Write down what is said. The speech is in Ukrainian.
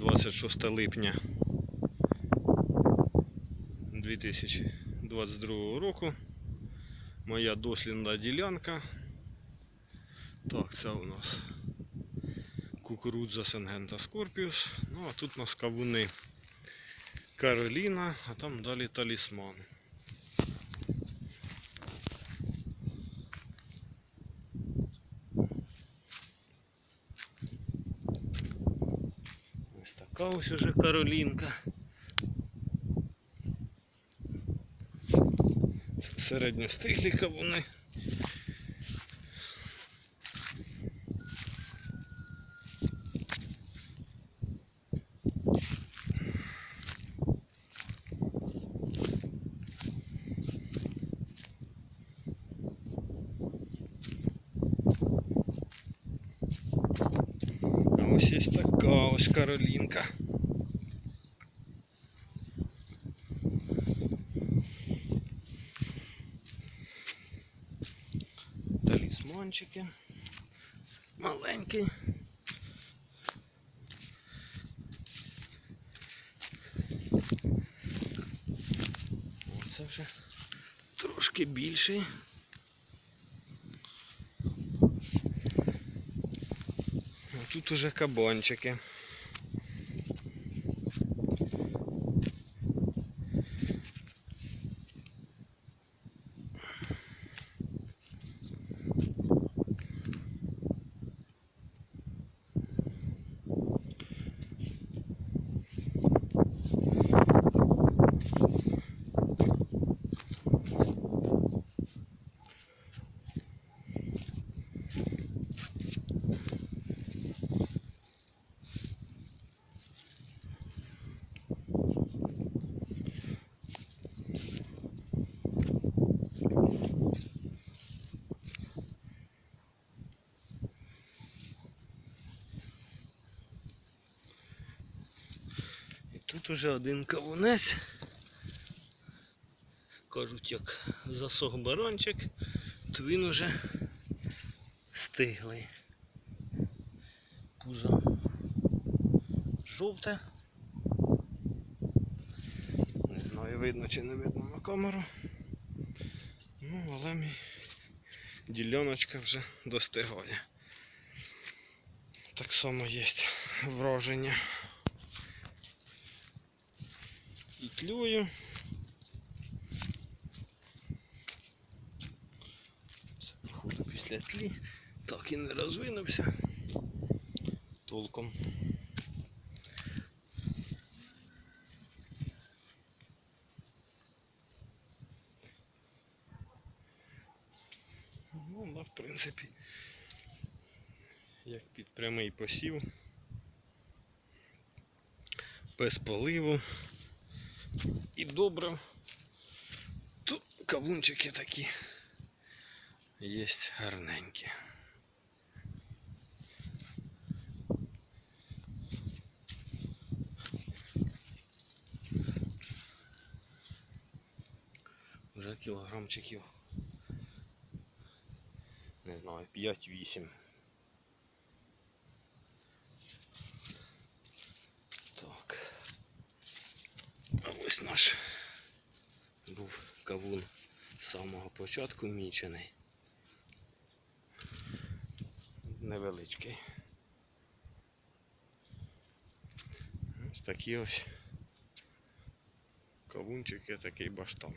26 липня 2022 року. Моя дослідна ділянка. Так, це у нас кукурудза Сенгента Скорпіус. Ну, а тут у нас кавуни Кароліна, а там далі талісман. Ось така ось уже Каролінка. Це кавуни. А ось така ось Каролінка. Талісманчики. Маленький. Оце вже трошки більший. Тут уже кабанчики. І тут уже один кавунець. Кажуть, як засох барончик, то він уже стиглий. Пузо жовте. Не знаю, видно чи не видно на камеру. Ну, але мій діляночка вже достигає. Так само є враження. І тлюю. Все походу після тлі. Так і не розвинувся. Толком. Ну, в принципі, як під прямий посів. Без поливу і добре. Тут кавунчики такі є гарненькі. Вже кілограмчиків. Не знаю, 5-8. Так. А наш був кавун з самого початку мічений. Невеличкий. Ось такі ось кавунчики, такий баштан.